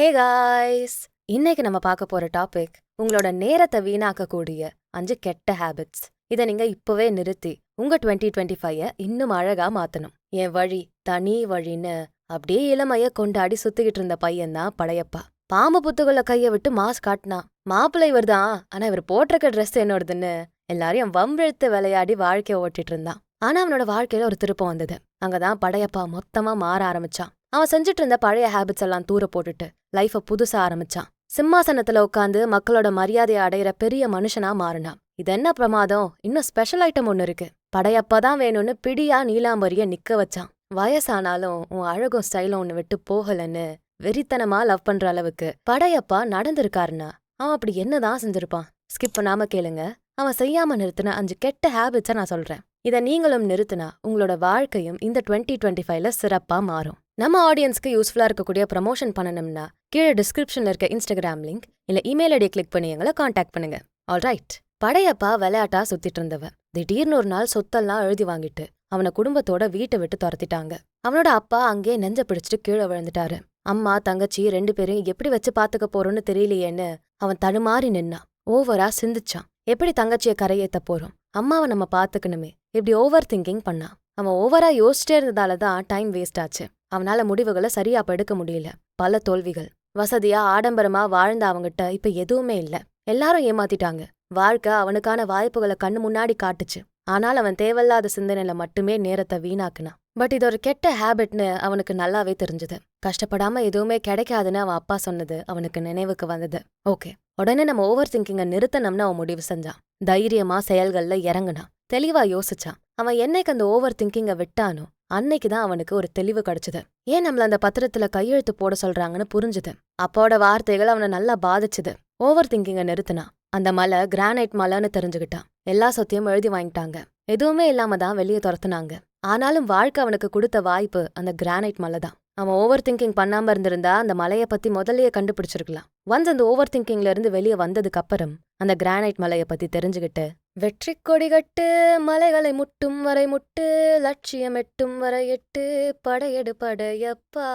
Hey guys இன்னைக்கு நம்ம பார்க்க போற டாபிக் உங்களோட நேரத்தை வீணாக்கக்கூடிய அஞ்சு கெட்ட ஹேபிட்ஸ் இதை நீங்க இப்பவே நிறுத்தி உங்க டுவெண்ட்டி டுவெண்ட்டி ஃபைவ் இன்னும் அழகா மாத்தணும். என் வழி தனி வழின்னு அப்படியே இளமைய கொண்டாடி சுத்திக்கிட்டு இருந்த பையன் தான் படையப்பா. பாம்பு புத்துக்குள்ள கைய விட்டு மாஸ்க் காட்டினான். மாப்பிள்ளை இவர் தான் ஆனா இவர் போட்டிருக்க ட்ரெஸ் என்னோடதுன்னு எல்லாரையும் வம்பிழுத்து விளையாடி வாழ்க்கைய ஓட்டிட்டு இருந்தான். ஆனா அவனோட வாழ்க்கையில ஒரு திருப்பம் வந்தது. அங்கதான் படையப்பா மொத்தமா மாற ஆரம்பிச்சான். அவன் செஞ்சுட்டு இருந்த பழைய ஹேபிட்ஸ் எல்லாம் தூர போட்டுட்டு லைஃப புதுசா ஆரம்பிச்சான். சிம்மாசனத்துல உட்காந்து மக்களோட மரியாதையை அடையிற பெரிய மனுஷனா மாறினான். இது என்ன பிரமாதம்? இன்னும் ஸ்பெஷல் ஐட்டம் ஒன்னு இருக்கு. படையப்பா தான் வேணும்னு பிடியா நீலாம்பரிய நிக்க வச்சான். வயசானாலும் உன் அழகும் ஸ்டைலும் ஒன்னு விட்டு போகலன்னு வெறித்தனமா லவ் பண்ற அளவுக்கு படையப்பா நடந்திருக்காருன்னா அவன் அப்படி என்னதான் செஞ்சிருப்பான்? ஸ்கிப் பண்ணாம கேளுங்க. அவன் செய்யாம நிறுத்தின அஞ்சு கெட்ட ஹேபிட்ஸை நான் சொல்றேன். இதை நீங்களும் நிறுத்தினா உங்களோட வாழ்க்கையும் இந்த டுவெண்ட்டி டுவெண்ட்டி ஃபைவ்ல சிறப்பா மாறும். நம்ம ஆடியன்ஸ்க்கு யூஸ்ஃபுல்லா இருக்கக்கூடிய ப்ரமோஷன் பண்ணணும்னா கீழே டிஸ்கிரிப்ஷன்ல இருக்க இன்ஸ்டாகிராம் லிங்க் இல்ல இமெயில் ஐடியை கிளிக் பண்ணி எங்களை காண்டாக்ட் பண்ணுங்க. ஆல்ரைட் படையப்பா விளையாட்டா சுத்திட்டு இருந்தவ. திடீர்னு ஒரு நாள் சொத்தெல்லாம் எழுதி வாங்கிட்டு அவனை குடும்பத்தோட வீட்டை விட்டு துரத்திட்டாங்க. அவனோட அப்பா அங்கேயே நெஞ்ச பிடிச்சிட்டு கீழே விழுந்துட்டாரு. அம்மா தங்கச்சி ரெண்டு பேரையும் எப்படி வச்சு பாத்துக்க போறோம்னு தெரியலையேன்னு அவன் தடுமாறி நின்னான். ஓவரா சிந்திச்சான். எப்படி தங்கச்சிய கரையேத்த போறோம்? அம்மாவை நம்ம பாத்துக்கணுமே. இப்படி ஓவர் திங்கிங் பண்ணான் அவன் ஓவரா யோசிச்சே இருந்ததால தான் டைம் வேஸ்ட் ஆச்சு. அவனால முடிவுகளை சரியா அப்ப எடுக்க முடியல. பல தோல்விகள். வசதியா ஆடம்பரமா வாழ்ந்த அவங்கிட்ட இப்ப எதுவுமே இல்ல. எல்லாரும் ஏமாத்திட்டாங்க. வாழ்க்கை அவனுக்கான வாய்ப்புகளை கண்ணு முன்னாடி காட்டுச்சு. ஆனால் அவன் தேவையில்லாத சிந்தனையில மட்டுமே நேரத்தை வீணாக்குனான். பட் இது ஒரு கெட்ட ஹேபிட்னு அவனுக்கு நல்லாவே தெரிஞ்சது. கஷ்டப்படாம எதுவுமே கிடைக்காதுன்னு அவன் அப்பா சொன்னது அவனுக்கு நினைவுக்கு வந்தது. ஓகே. உடனே நம்ம ஓவர் திங்கிங்க நிறுத்தணும்னு அவன் முடிவு செஞ்சான். தைரியமா செயல்கள்ல இறங்குனான். தெளிவா யோசிச்சான். அவன் என்னைக்கு அந்த ஓவர் திங்கிங்க விட்டானோ அன்னைக்கு தான் அவனுக்கு ஒரு தெளிவு கிடைச்சது. ஏன் நம்மள அந்த பத்திரத்துல கையெழுத்து போட சொல்றாங்கன்னு புரிஞ்சுது. அப்போட வார்த்தைகள் அவனை நல்லா பாதிச்சுது. ஓவர் திங்கிங்க நிறுத்தினான். அந்த மலை கிரானைட் மலைன்னு தெரிஞ்சுக்கிட்டான் எல்லா சொத்தையும் எழுதி வாங்கிட்டாங்க. எதுவுமே இல்லாம தான் வெளியே துரத்துனாங்க. ஆனாலும் வாழ்க்கை அவனுக்கு கொடுத்த வாய்ப்பு அந்த கிரானைட் மலை தான் அவன் ஓவர் திங்கிங் பண்ணாம இருந்திருந்தா அந்த மலைய பத்தி முதல்லயே கண்டுபிடிச்சிருக்கலாம். ஒன்ஸ் அந்த ஓவர் திங்கிங்ல இருந்து வெளியே வந்ததுக்கு அப்புறம் அந்த கிரானைட் மலைய பத்தி தெரிஞ்சுக்கிட்டு வெற்றி கொடிகட்டு மலைகளை முட்டும் வரை முட்டு லட்சியம் எட்டும் வரை எட்டு படையெடு படையப்பா.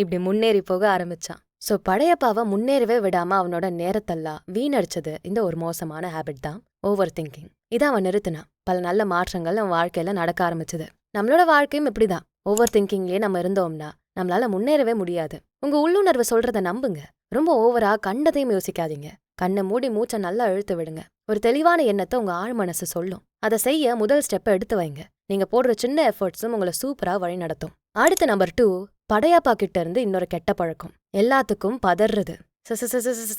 இப்படி முன்னேறி போக ஆரம்பிச்சான். சோ படையப்பாவை முன்னேறவே விடாம அவனோட நேரத்தெல்லாம் வீணடிச்சது இந்த ஒரு மோசமான ஹேபிட் தான் ஓவர் திங்கிங் இதை அவன் நிறுத்தினான். பல நல்ல மாற்றங்கள் நம்ம வாழ்க்கையில நடக்க ஆரம்பிச்சது. நம்மளோட வாழ்க்கையும் இப்படிதான். ஓவர் திங்கிங்லயே நம்ம இருந்தோம்னா நம்மளால முன்னேறவே முடியாது. உங்க உள்ளுணர்வு சொல்றத நம்புங்க. ரொம்ப ஓவரா கண்டதையும் யோசிக்காதீங்க. கண்ணை மூடி மூச்சை நல்லா இழுத்து விடுங்க. ஒரு தெளிவான எண்ணத்தை உங்க ஆழ் மனசு சொல்லும். அதை செய்ய முதல் ஸ்டெப்பை எடுத்து வைங்க. நீங்க போடுற சின்ன எஃபர்ட்ஸும் உங்களை சூப்பரா வழி நடத்தும். அடுத்த நம்பர் டூ படையாப்பா கிட்ட இருந்து இன்னொரு கெட்ட பழக்கம். எல்லாத்துக்கும் பதறது.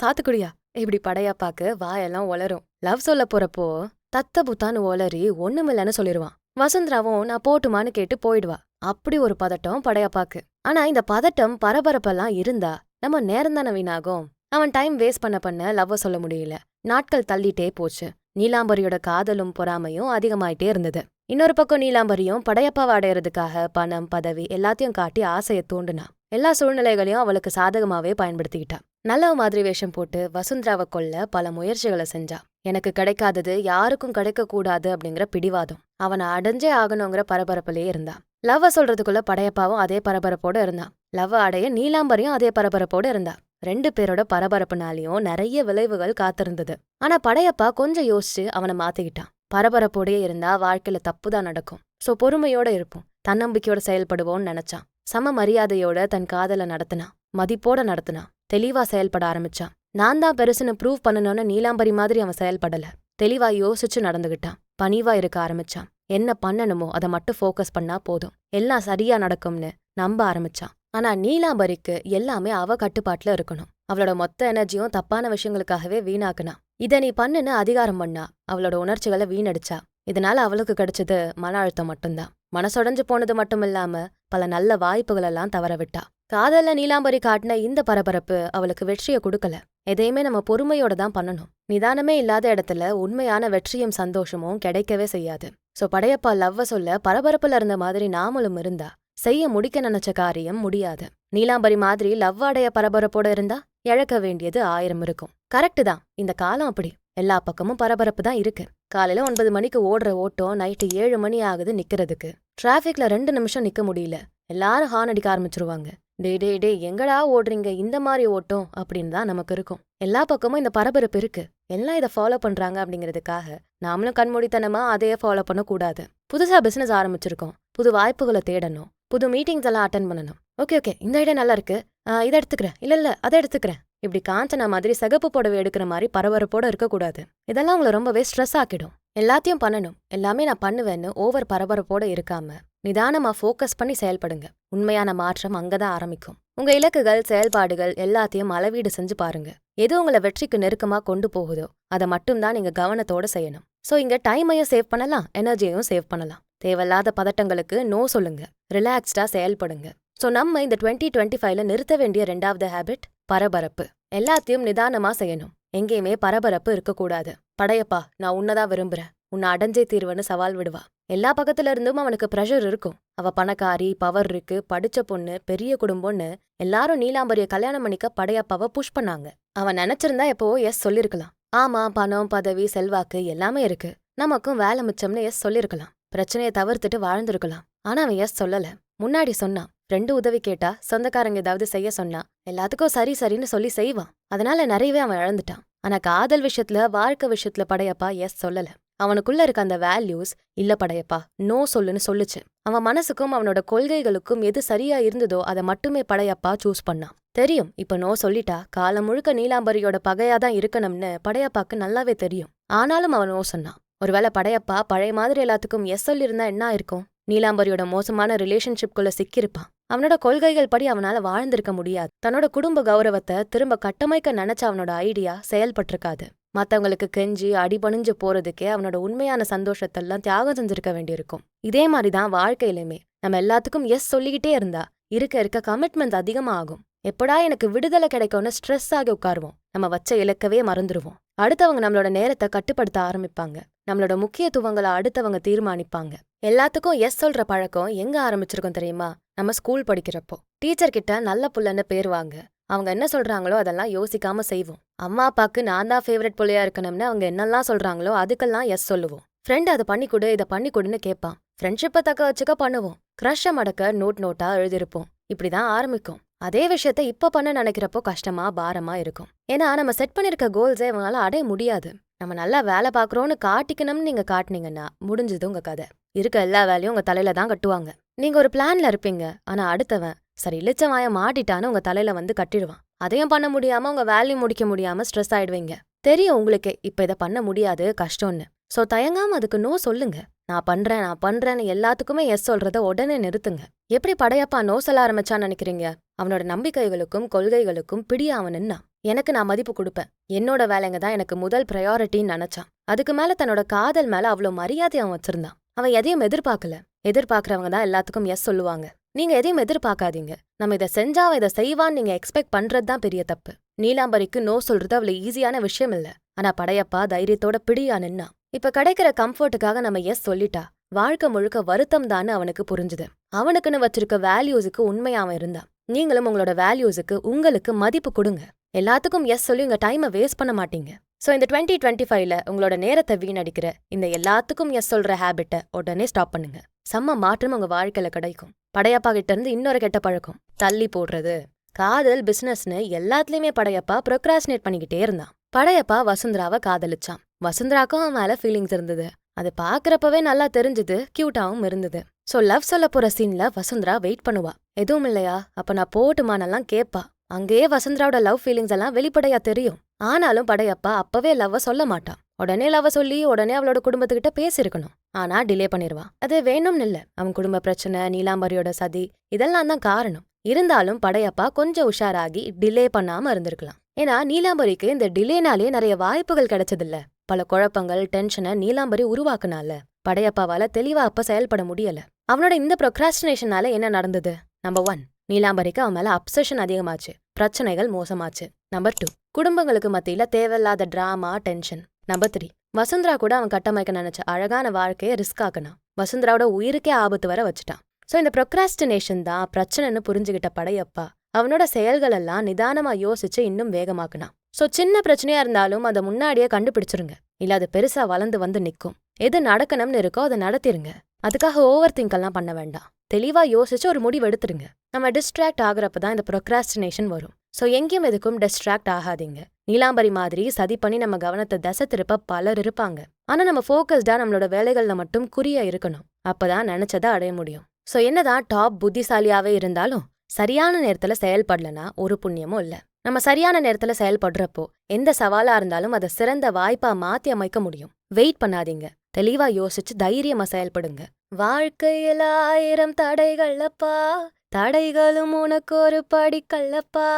சாத்துக்குடியா? இப்படி படையாப்பாக்கு வாயெல்லாம் ஒளரும் லவ் சொல்ல போறப்போ தத்த புத்தான்னு ஒளரி ஒண்ணுமில்லன்னு சொல்லிருவான். வசுந்தராவும் நான் போட்டுமான்னு கேட்டு போயிடுவா. அப்படி ஒரு பதட்டம் படையப்பாக்கு. ஆனா இந்த பதட்டம் பரபரப்பெல்லாம் இருந்தா நம்ம நேரம் தானே வீணாகும். அவன் டைம் வேஸ்ட் பண்ண பண்ண லவ்வ சொல்ல முடியல. நாட்கள் தள்ளிட்டே போச்சு. நீலாம்பரியோட காதலும் பொறாமையும் அதிகமாயிட்டே இருந்தது. இன்னொரு பக்கம் நீலாம்பரியும் படையப்பாவை அடையறதுக்காக பணம் பதவி எல்லாத்தையும் காட்டி ஆசையை தூண்டுனா. எல்லா சூழ்நிலைகளையும் அவளுக்கு சாதகமாவே பயன்படுத்திக்கிட்டா. நல்ல மாதிரி வேஷம் போட்டு வசுந்தராவை கொல்ல பல முயற்சிகளை செஞ்சா. எனக்கு கிடைக்காதது யாருக்கும் கிடைக்கக்கூடாது அப்படிங்கிற பிடிவாதம். அவனை அடைஞ்சே ஆகணுங்கிற பரபரப்புலேயே இருந்தான். லவ்வ சொல்றதுக்குள்ள படையப்பாவும் அதே பரபரப்போட இருந்தான். லவ் அடைய நீலாம்பரியும் அதே பரபரப்போட இருந்தா ரெண்டு பேரோட பரபரப்புனாலையும் நிறைய விளைவுகள் காத்திருந்தது. ஆனா படையப்பா கொஞ்சம் யோசிச்சு அவனை மாத்திக்கிட்டான். பரபரப்போடயே இருந்தா வாழ்க்கையில தப்புதான் நடக்கும். சோ பொறுமையோட இருப்போம். தன்னம்பிக்கையோட செயல்படுவோம்னு நினைச்சான். சம மரியாதையோட தன் காதல நடத்தினான். மதிப்போட நடத்தினான். தெளிவா செயல்பட ஆரம்பிச்சான். நான் தான் பெருசுன்னு ப்ரூவ் பண்ணணும்னு நீலாம்பரி மாதிரி அவன் செயல்படல. தெளிவா யோசிச்சு நடந்துகிட்டான். பணிவா இருக்க ஆரம்பிச்சான். என்ன பண்ணணுமோ அதை மட்டும் ஃபோக்கஸ் பண்ணா போதும். எல்லாம் சரியா நடக்கும்னு நம்ப ஆரம்பிச்சான். ஆனா நீலாம்பரிக்கு எல்லாமே அவ கட்டுப்பாட்டுல இருக்கணும். அவளோட மொத்த எனர்ஜியும் தப்பான விஷயங்களுக்காகவே வீணாக்குனா. இத நீ பண்ணுன்னு அதிகாரம் பண்ணா அவளோட உணர்ச்சிகளை வீணடிச்சா. இதனால அவளுக்கு கிடைச்சது மன அழுத்தம் மட்டும்தான். மனசொடைஞ்சு போனது மட்டும் இல்லாம பல நல்ல வாய்ப்புகளெல்லாம் தவற விட்டா காதல்ல நீலாம்பரி காட்டின இந்த பரபரப்பு அவளுக்கு வெற்றியை கொடுக்கல. எதையுமே நம்ம பொறுமையோட தான் பண்ணணும். நிதானமே இல்லாத இடத்துல உண்மையான வெற்றியும் சந்தோஷமும் கிடைக்கவே செய்யாது. சோ படையப்பா லவ்வ சொல்ல பரபரப்புல இருந்த மாதிரி நாமளும் இருந்தா செய்ய முடிக்க நினைச்ச காரியம் முடியாது. நீலாம்பரி மாதிரி லவ் அடைய பரபரப்போட இருந்தா இழக்க வேண்டியது ஆயிரம் இருக்கும். கரெக்டு தான். இந்த காலம் அப்படி. எல்லா பக்கமும் பரபரப்பு தான் இருக்கு. காலையில ஒன்பது மணிக்கு ஓடுற ஓட்டம் நைட்டு ஏழு மணி ஆகுது நிக்கிறதுக்கு. டிராஃபிக்ல ரெண்டு நிமிஷம் நிக்க முடியல. எல்லாரும் ஹார்ன் அடிக்க ஆரம்பிச்சிருவாங்க. டே டே டே எங்கடா ஓடுறீங்க? இந்த மாதிரி ஓட்டம் அப்படின்னு தான் நமக்கு இருக்கும். எல்லா பக்கமும் இந்த பரபரப்பு இருக்கு. எல்லாம் இதை ஃபாலோ பண்றாங்க அப்படிங்கிறதுக்காக நாமளும் கண்மூடித்தனமா அதையே ஃபாலோ பண்ணக்கூடாது. புதுசா பிசினஸ் ஆரம்பிச்சிருக்கோம். புது வாய்ப்புகளை தேடணும். புது மீட்டிங்ஸ் எல்லாம் அட்டன் பண்ணணும். ஓகே ஓகே இந்த ஐடியா நல்லா இருக்கு. ஆ, இதை எடுத்துக்கிறேன். இல்ல இல்ல அதை எடுத்துக்கிறேன். இப்படி காஞ்சனா மாதிரி சிகப்பு புடவை எடுக்கிற மாதிரி பரபரப்போட இருக்கக்கூடாது. இதெல்லாம் உங்களை ரொம்பவே ஸ்ட்ரெஸ் ஆக்கிடும். எல்லாத்தையும் பண்ணணும். எல்லாமே நான் பண்ணுவேன்னு ஓவர் பரபரப்போட இருக்காம நிதானமா ஃபோக்கஸ் பண்ணி செயல்படுங்க. உண்மையான மாற்றம் அங்கதான் ஆரம்பிக்கும். உங்க இலக்குகள் செயல்பாடுகள் எல்லாத்தையும் அளவீடு செஞ்சு பாருங்க. எது உங்களை வெற்றிக்கு நெருக்கமா கொண்டு போகுதோ அதை மட்டும்தான் நீங்க கவனத்தோட செய்யணும். சோ இங்க டைமையும் சேவ் பண்ணலாம் எனர்ஜியையும் சேவ் பண்ணலாம். தேவையில்லாத பதட்டங்களுக்கு நோ சொல்லுங்க. ரிலாக்ஸ்டா செயல்படுங்க. சோ நம்ம இந்த டுவெண்ட்டி டுவெண்ட்டி ஃபைவ்ல நிறுத்த வேண்டிய ரெண்டாவது ஹேபிட் பரபரப்பு. எல்லாத்தையும் நிதானமா செய்யணும். எங்கேயுமே பரபரப்பு இருக்கக்கூடாது. படையப்பா நான் உன்னதான் விரும்புறேன். உன்னை அடைஞ்சே தீர்வுன்னு சவால் விடுவா. எல்லா பக்கத்துல இருந்தும் அவனுக்கு ப்ரெஷர் இருக்கும். அவ பணக்காரி பவர் இருக்கு படிச்ச பொண்ணு பெரிய குடும்பம்னு எல்லாரும் நீலாம்பரிய கல்யாணம் பண்ணிக்க படையப்பாவை புஷ் பண்ணாங்க. அவன் நினைச்சிருந்தா எப்போ எஸ் சொல்லிருக்கலாம். ஆமா பணம் பதவி செல்வாக்கு எல்லாமே இருக்கு. நமக்கும் வேலை மிச்சம்னு எஸ் சொல்லிருக்கலாம். பிரச்சனையை தவிர்த்துட்டு வாழ்ந்திருக்கலாம். ஆனா அவன் எஸ் சொல்லல. முன்னாடி சொன்னான் ரெண்டு உதவி கேட்டா சொந்தக்காரங்க ஏதாவது செய்ய சொன்னா எல்லாத்துக்கும் சரி சரின்னு சொல்லி செய்வான். அதனால நிறையவே அவன் இழந்துட்டான். ஆனா காதல் விஷயத்துல வாழ்க்கை விஷயத்துல படையப்பா எஸ் சொல்லல. அவனுக்குள்ள இருக்க அந்த வேல்யூஸ் இல்ல படையப்பா நோ சொல்லுன்னு சொல்லுச்சு. அவன் மனசுக்கும் அவனோட கொள்கைகளுக்கும் எது சரியா இருந்ததோ அதை மட்டுமே படையப்பா சூஸ் பண்ணான். தெரியும் இப்ப நோ சொல்லிட்டா காலம் முழுக்க நீலாம்பரியோட பகையாதான் இருக்கணும்னு படையப்பாக்கு நல்லாவே தெரியும். ஆனாலும் அவன் நோ சொன்னான். ஒருவேளை படையப்பா பழைய மாதிரி எல்லாத்துக்கும் எஸ் சொல்லியிருந்தா என்ன இருக்கும் நீலாம்பரியோட மோசமான ரிலேஷன்ஷிப்குள்ள சிக்கியிருப்பான். அவனோட கொள்கைகள் படி அவனால வாழ்ந்திருக்க முடியாது. தன்னோட குடும்ப கௌரவத்தை திரும்ப கட்டமைக்க நினைச்ச அவனோட ஐடியா செயல்பட்டிருக்காது. மத்தவங்களுக்கு கெஞ்சி அடிபணிஞ்சு போறதுக்கே அவனோட உண்மையான சந்தோஷத்தெல்லாம் தியாகம் செஞ்சிருக்க வேண்டியிருக்கும். இதே மாதிரி தான் வாழ்க்கையிலுமே. நம்ம எல்லாத்துக்கும் எஸ் சொல்லிக்கிட்டே இருந்தா இருக்க இருக்க கமிட்மெண்ட் அதிகமாகும். எப்படா எனக்கு விடுதலை கிடைக்கும்னு ஸ்ட்ரெஸ் ஆகி உட்காருவோம். நம்ம வச்ச இலக்கவே மறந்துருவோம். அடுத்தவங்க நம்மளோட நேரத்தை கட்டுப்படுத்த ஆரம்பிப்பாங்க. நம்மளோட முக்கியத்துவங்களை அடுத்தவங்க தீர்மானிப்பாங்க. எல்லாத்துக்கும் எஸ் சொல்ற பழக்கம் எங்க ஆரம்பிச்சிருக்கோம் தெரியுமா? நம்ம ஸ்கூல் படிக்கிறப்போ. டீச்சர் கிட்ட நல்ல புள்ளன்னு பேர் வாங்க. அவங்க என்ன சொல்றாங்களோ அதெல்லாம் யோசிக்காம செய்வோம். அம்மா அப்பாக்கு நான் தான் ஃபேவரட் புள்ளையா இருக்கணும்னு அவங்க என்னெல்லாம் சொல்றாங்களோ அதுக்கெல்லாம் எஸ் சொல்லுவோம். ஃப்ரெண்ட் அதை பண்ணி கொடு இதை பண்ணி கொடுன்னு கேட்பான். ஃப்ரெண்ட்ஷிப்பை தக்க வச்சுக்க பண்ணுவோம். க்ரஷ்ஷை மடக்க நோட் நோட்டா எழுதிருப்போம் இப்படிதான் ஆரம்பிக்கும். அதே விஷயத்த இப்ப பண்ண நினைக்கிறப்போ கஷ்டமா பாரமா இருக்கும். ஏன்னா நம்ம செட் பண்ணிருக்க கோல்ஸை இவங்களால அடைய முடியாது. நம்ம நல்லா வேலை பாக்குறோம்னு காட்டிக்கணும்னு நீங்க காட்டுனீங்கன்னா முடிஞ்சது உங்க கதை. இருக்க எல்லா வேலையும் உங்க தலையில தான் கட்டுவாங்க. நீங்க ஒரு பிளான்ல இருப்பீங்க. ஆனா அடுத்தவன் சரி இளிச்சவாய மாட்டிட்டான்னு உங்க தலையில வந்து கட்டிடுவான். அதையும் பண்ண முடியாம உங்க வேலையை முடிக்க முடியாம ஸ்ட்ரெஸ் ஆயிடுவீங்க. தெரியும் உங்களுக்கே இப்ப இதை பண்ண முடியாது கஷ்டம்னு. சோ தயங்காம அதுக்கு நோ சொல்லுங்க. நான் பண்றேன் நான் பண்றேன்னு எல்லாத்துக்குமே எஸ் சொல்றத உடனே நிறுத்துங்க. எப்படி படையப்பா நோ சொல்ல ஆரம்பிச்சான்னு நினைக்கிறீங்க? அவனோட நம்பிக்கைகளுக்கும் கொள்கைகளுக்கும் பிடிய அவன் நின்னான் எனக்கு நான் மதிப்பு கொடுப்பேன். என்னோட வேலைங்க தான் எனக்கு முதல் ப்ரையாரிட்டின்னு நினைச்சான். அதுக்கு மேல தன்னோட காதல் மேல அவ்வளோ மரியாதை அவன் வச்சிருந்தான். அவன் எதையும் எதிர்பார்க்கல. எதிர்பார்க்கறவங்க தான் எல்லாத்துக்கும் எஸ் சொல்லுவாங்க. நீங்க எதையும் எதிர்பார்க்காதீங்க. நம்ம இதை செஞ்சா அவன் இதை செய்வான்னு நீங்க எக்ஸ்பெக்ட் பண்றது தான் பெரிய தப்பு. நீலாம்பரிக்கு நோ சொல்றது அவ்வளவு ஈஸியான விஷயம் இல்ல. ஆனா படையப்பா தைரியத்தோட பிடியா நின்னா. இப்ப கிடைக்கிற கம்ஃபர்ட்டுக்காக நம்ம எஸ் சொல்லிட்டா வாழ்க்கை முழுக்க வருத்தம் தான் அவனுக்கு புரிஞ்சுது. அவனுக்குன்னு வச்சிருக்க வேல்யூஸுக்கு உண்மையாவன் இருந்தான். நீங்களும் உங்களோட வேல்யூஸுக்கு உங்களுக்கு மதிப்பு கொடுங்க. எல்லாத்துக்கும் எஸ் சொல்லி உங்க டைமை வேஸ்ட் பண்ண மாட்டீங்க. சோ இந்த டுவெண்ட்டி டுவெண்ட்டி ஃபைவ்ல உங்களோட நேரத்தை வீணடிக்கிற இந்த எல்லாத்துக்கும் எஸ் சொல்ற ஹேபிட்டை உடனே ஸ்டாப் பண்ணுங்க. செம்ம மாற்றம் உங்க வாழ்க்கையில கிடைக்கும். படையப்பா கிட்ட இருந்து இன்னொரு கெட்ட பழக்கம் தள்ளி போடுறது. காதல் பிசினஸ்னு எல்லாத்துலயுமே படையப்பா ப்ரொக்ராஸ்னேட் பண்ணிக்கிட்டே இருந்தான். படையப்பா வசுந்தராவை காதலிச்சான். வசுந்தராக்கும் அவன் மேல ஃபீலிங்ஸ் இருந்தது. அது பாக்குறப்பவே நல்லா தெரிஞ்சது கியூட்டாவும் இருந்தது. சோ லவ் சொல்ல போற சீன்ல வசுந்தரா வெயிட் பண்ணுவா. எதுவும் இல்லையா? அப்ப நான் போட்டுமானெல்லாம் கேப்பா. அங்கேயே வசந்தராவோட லவ் ஃபீலிங்ஸ் எல்லாம் வெளிப்படையா தெரியும். ஆனாலும் படையப்பா அப்பவே லவ்வ சொல்ல மாட்டான். உடனே லவ் சொல்லி உடனே அவளோட குடும்பத்துக்கிட்ட பேசியிருக்கணும். ஆனா டிலே பண்ணிருவான் அது வேணும்னு இல்ல. அவன் குடும்ப பிரச்சனை நீலாம்பரியோட சதி இதெல்லாம் தான் காரணம். இருந்தாலும் படையப்பா கொஞ்சம் உஷாராகி டிலே பண்ணாம இருந்திருக்கலாம். ஏன்னா நீலாம்பரிக்கு இந்த டிலேனாலே நிறைய வாய்ப்புகள் கிடைச்சதில்ல. பல குழப்பங்கள் டென்ஷனை நீலாம்பரி உருவாக்குனால படையப்பாவால தெளிவா அப்ப செயல்பட முடியல. அவனோட இந்த ப்ரொக்ராஸ்டினேஷனால என்ன நடந்தது? நம்பர் ஒன் நீலாம்பரிக்கு அவன் மேல அப்சஷன் அதிகமாச்சு. பிரச்சனைகள் மோசமாச்சு. நம்பர் டூ குடும்பங்களுக்கு மத்தியில தேவையில்லாத drama tension number three Vasundhara கூட அவன் கட்டமைக்க நினைச்ச அழகான வாழ்க்கையை ரிஸ்க் ஆக்கினான். வசுந்தராவோட உயிருக்கே ஆபத்து வர வச்சுட்டான். சோ இந்த ப்ரொக்ராஸ்டினேஷன் தான் பிரச்சனைன்னு புரிஞ்சுகிட்ட படையப்பா அவனோட செயல்கள் எல்லாம் நிதானமா யோசிச்சு இன்னும் வேகமாக்குனான். சோ சின்ன பிரச்சனையா இருந்தாலும் அதை முன்னாடியே கண்டுபிடிச்சிருங்க. இல்ல அது பெருசா வளர்ந்து வந்து நிக்கும். எது நடக்கணும்னு இருக்கோ அதை நடத்திருங்க. அதுக்காக ஓவர் திங்க் எல்லாம் பண்ண வேண்டாம். தெளிவா யோசிச்சு ஒரு முடிவு எடுத்துருங்க நம்ம டிஸ்ட்ராக்ட் ஆகுறப்ப தான் இந்த ப்ரொக்ராஸ்டினேஷன் வரும். ஸோ எங்கேயும் எதுக்கும் டிஸ்ட்ராக்ட் ஆகாதீங்க. நீலாம்பரி மாதிரி சதி பண்ணி நம்ம கவனத்தை தசை திருப்ப பலர் இருப்பாங்க. ஆனா நம்ம ஃபோக்கஸ்டா நம்மளோட வேலைகள்ல மட்டும் குறியா இருக்கணும். அப்பதான் நினைச்சதை அடைய முடியும். ஸோ என்னதான் டாப் புத்திசாலியாவே இருந்தாலும் சரியான நேரத்துல செயல்படலனா ஒரு புண்ணியமும் இல்ல. நம்ம சரியான நேரத்துல செயல்படுறப்போ எந்த சவாலா இருந்தாலும் அதை சிறந்த வாய்ப்பா மாத்தி அமைக்க முடியும். வெயிட் பண்ணாதீங்க. தெளிவா யோசிச்சு தைரியமா செயல்படுங்க. வாழ்க்கையில் ஆயிரம் தடைகள்ப்பா தடைகளும் உனக்கு ஒரு படிக்கல்லப்பா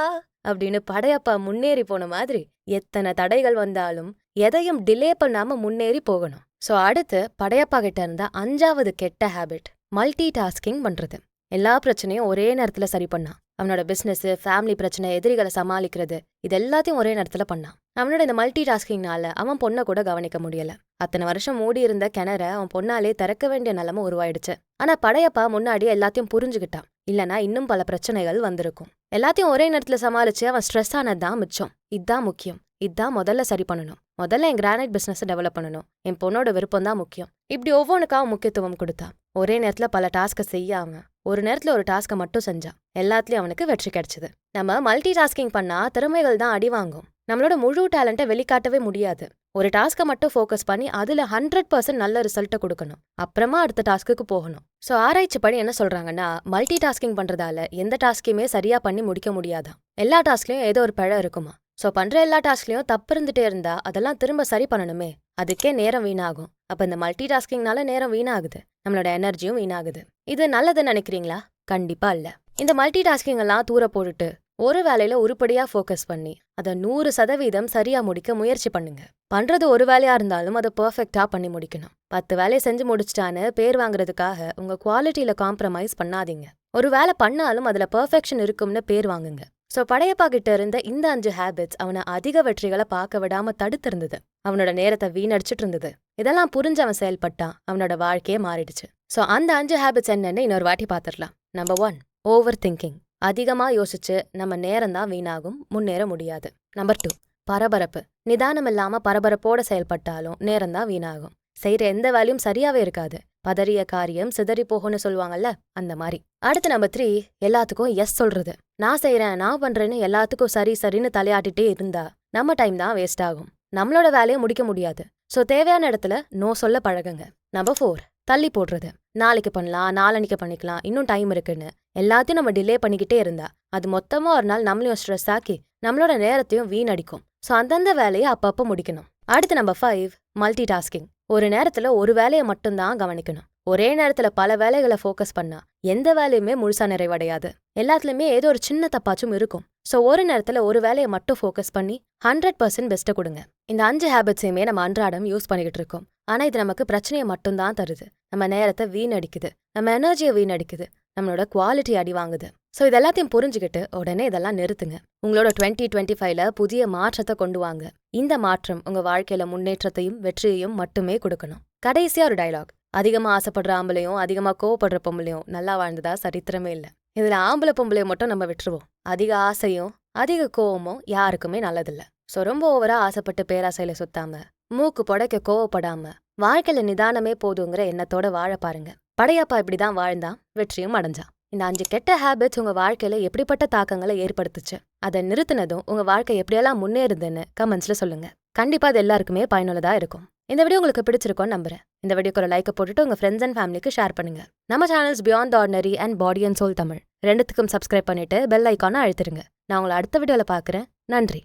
அப்படின்னு படையப்பா முன்னேறி போன மாதிரி எத்தனை தடைகள் வந்தாலும் எதையும் டிலே பண்ணாம முன்னேறி போகணும். சோ அடுத்து படையப்பா கிட்ட இருந்த அஞ்சாவது கெட்ட ஹேபிட் மல்டி டாஸ்கிங் பண்றது. எல்லா பிரச்சனையும் ஒரே நேரத்துல சரி பண்ணான். அவனோட பிசினஸ் ஃபேமிலி பிரச்சனை எதிரிகளை சமாளிக்கிறது இது எல்லாத்தையும் ஒரே நேரத்துல பண்ணான். அவனோட இந்த மல்டி டாஸ்கிங்னால அவன் பொண்ணை கூட கவனிக்க முடியல. அத்தனை வருஷம் மூடி இருந்த கிணற அவன் பொண்ணாலே திறக்க வேண்டிய நிலைமை உருவாயிடுச்சு. ஆனா படையப்பா முன்னாடி எல்லாத்தையும் புரிஞ்சுக்கிட்டான். இல்லனா இன்னும் பல பிரச்சனைகள் வந்திருக்கும். எல்லாத்தையும் ஒரே நேரத்துல சமாளிச்சு அவன் ஸ்ட்ரெஸ் ஆனதுதான் மிச்சம். இதுதான் முக்கியம். இதுதான் முதல்ல சரி பண்ணணும். முதல்ல என் கிரானைட் பிசினஸ் டெவலப் பண்ணணும். என் பொண்ணோட விருப்பம் தான் முக்கியம். இப்படி ஒவ்வொன்றுக்காக முக்கியத்துவம் கொடுத்தான் ஒரே நேரத்துல பல டாஸ்க்கை செய்ய அவன் ஒரு நேரத்துல ஒரு டாஸ்க்கை மட்டும் செஞ்சான். எல்லாத்துலயும் அவனுக்கு வெற்றி கிடைச்சது. நம்ம மல்டி டாஸ்கிங் பண்ணா திறமைகள் தான் அடி வாங்கும். நம்மளோட முழு டேலண்ட்டை வெளிக்காட்டவே முடியாது. ஒரு டாஸ்க்கை மட்டும் ஃபோக்கஸ் பண்ணி அதுல ஹண்ட்ரட் பர்சன்ட் நல்ல ரிசல்ட்டை கொடுக்கணும். அப்புறமா அடுத்த டாஸ்க்குக்கு போகணும். ஸோ ஆராய்ச்சி படி என்ன சொல்றாங்கன்னா மல்டி டாஸ்கிங் பண்றதால எந்த டாஸ்க்கையுமே சரியா பண்ணி முடிக்க முடியாதான். எல்லா டாஸ்க்லயும் ஏதோ ஒரு பழம் இருக்குமா? ஸோ பண்ற எல்லா டாஸ்க்லயும் தப்பு இருந்துட்டே இருந்தா அதெல்லாம் திரும்ப சரி பண்ணணுமே. அதுக்கே நேரம் வீணாகும். அப்ப இந்த மல்டி டாஸ்கிங்னால நேரம் வீணாகுது. நம்மளோட எனர்ஜியும் வீணாகுது. இது நல்லதுன்னு நினைக்கிறீங்களா? கண்டிப்பா இல்ல. இந்த மல்டி டாஸ்கிங் எல்லாம் தூர போட்டுட்டு ஒரு வேலையில உருப்படியா ஃபோக்கஸ் பண்ணி அதை நூறு சதவீதம் சரியா முடிக்க முயற்சி பண்ணுங்க. பண்றது ஒரு வேலையா இருந்தாலும் அதை பெர்ஃபெக்டா பண்ணி முடிக்கணும். பத்து வேலையை செஞ்சு முடிச்சிட்டான்னு பேர் வாங்குறதுக்காக உங்க குவாலிட்டியில காம்ப்ரமைஸ் பண்ணாதீங்க. ஒரு வேலை பண்ணாலும் அதுல பெர்ஃபெக்ஷன் இருக்கும்னு பேர் வாங்குங்க. ஸோ படையப்பா கிட்ட இருந்த இந்த அஞ்சு ஹேபிட்ஸ் அவனை அதிக வெற்றிகளை பார்க்க விடாம தடுத்திருந்தது. அவனோட நேரத்தை வீணடிச்சிட்டு இருந்தது. இதெல்லாம் புரிஞ்சு அவன் செயல்பட்டான். அவனோட வாழ்க்கையே மாறிடுச்சு. ஸோ அந்த அஞ்சு ஹேபிட்ஸ் என்னன்னு இன்னொரு வாட்டி பார்த்துடலாம் நம்பர் ஒன் ஓவர் திங்கிங் அதிகமா யோசிச்சு நம்ம நேரம் தான் வீணாகும் முன்னேற முடியாது. நம்பர் டூ பரபரப்பு. நிதானம் இல்லாம பரபரப்போட செயல்பட்டாலும் நேரம் தான் வீணாகும். செய்யற எந்த வேலையும் சரியாவே இருக்காது. பதறிய காரியம் சிதறி போகும்னு சொல்லுவாங்கல்ல அந்த மாதிரி. அடுத்து நம்பர் த்ரீ எல்லாத்துக்கும் எஸ் சொல்றது. நான் செய்யறேன் நான் பண்றேன்னு எல்லாத்துக்கும் சரி சரின்னு தலையாட்டிட்டே இருந்தா நம்ம டைம் தான் வேஸ்ட் ஆகும். நம்மளோட வேலையை முடிக்க முடியாது. ஸோ தேவையான இடத்துல நோ சொல்ல பழகுங்க. நம்பர் ஃபோர் தள்ளி போடுறது. நாளைக்கு பண்ணலாம் நாளன்னைக்கு பண்ணிக்கலாம் இன்னும் டைம் இருக்குன்னு. எல்லாத்தையும் நம்ம டிலே பண்ணிக்கிட்டே இருந்தா அது மொத்தமா ஒரு நாள் நம்மளையும் ஸ்ட்ரெஸ் ஆக்கி நம்மளோட நேரத்தையும் வீணடிக்கும். ஸோ அந்தந்த வேலையை அப்பப்போ முடிக்கணும். அடுத்து நம்பர் ஃபைவ் மல்டி டாஸ்கிங் ஒரு நேரத்துல ஒரு வேலையை மட்டும்தான் கவனிக்கணும். ஒரே நேரத்துல பல வேலைகளை ஃபோக்கஸ் பண்ணா எந்த வேலையுமே முழுசா நிறைவடையாது. எல்லாத்துலயுமே ஏதோ ஒரு சின்ன தப்பாச்சும் இருக்கும். ஸோ ஒரு நேரத்தில் ஒரு வேலையை மட்டும் ஃபோக்கஸ் பண்ணி ஹண்ட்ரட் பர்சன்ட் பெஸ்ட்டை கொடுங்க. இந்த அஞ்சு ஹேபிட்ஸையுமே நம்ம அன்றாடம் யூஸ் பண்ணிக்கிட்டு இருக்கோம். ஆனால் இது நமக்கு பிரச்சனையை மட்டும்தான் தருது. நம்ம நேரத்தை வீணடிக்குது. நம்ம எனர்ஜியை வீணடிக்குது. நம்மளோட குவாலிட்டி அடி வாங்குது. ஸோ இது எல்லாத்தையும் புரிஞ்சுக்கிட்டு உடனே இதெல்லாம் நிறுத்துங்க. உங்களோட டுவெண்ட்டி டுவெண்ட்டி ஃபைவ்ல புதிய மாற்றத்தை கொண்டு வாங்க. இந்த மாற்றம் உங்க வாழ்க்கையில முன்னேற்றத்தையும் வெற்றியையும் மட்டுமே கொடுக்கணும். கடைசியா ஒரு டயலாக் அதிகமா ஆசைப்படுற ஆம்பளையும் அதிகமா கோவப்படுற பொம்பளையும் நல்லா வாழ்ந்ததா சரித்திரமே இல்லை. இதுல ஆம்பளை பொம்பளைய மட்டும் நம்ம விட்டுருவோம். அதிக ஆசையும் அதிக கோவமும் யாருக்குமே நல்லதில்ல. ஸோ ரொம்ப ஓவரா ஆசைப்பட்டு பேராசையில சுத்தாம மூக்கு புடைக்க கோவப்படாம வாழ்க்கையில நிதானமே போதுங்கிற எண்ணத்தோட வாழ பாருங்க. படையப்பா இப்படிதான் வாழ்ந்தான் வெற்றியும் அடைஞ்சான் இந்த அஞ்சு கெட்ட ஹேபிட்ஸ் உங்க வாழ்க்கையில எப்படிப்பட்ட தாக்கங்களை ஏற்படுத்துச்சு? அதை நிறுத்தினதும் உங்க வாழ்க்கை எப்படியெல்லாம் முன்னேறுதுன்னு கமெண்ட்ஸ்ல சொல்லுங்க. கண்டிப்பா அது எல்லாருக்குமே பயனுள்ளதா இருக்கும். இந்த வீடியோ உங்களுக்கு பிடிச்சிருக்கும்னு நம்புறேன். இந்த வீடியோக்கு ஒரு லைக்கை போட்டுட்டு உங்க ஃப்ரெண்ட்ஸ் அண்ட் ஃபேமிலிக்கு ஷேர் பண்ணுங்க. நம்ம channels beyond ordinary and body and soul Tamil. ரெண்டுத்துக்கும் சப்ஸ்கிரைப் பண்ணிட்டு பெல் ஐக்கானை அழுத்திருங்க நான் உங்களை அடுத்த வீடியோவில் பார்க்குறேன். நன்றி.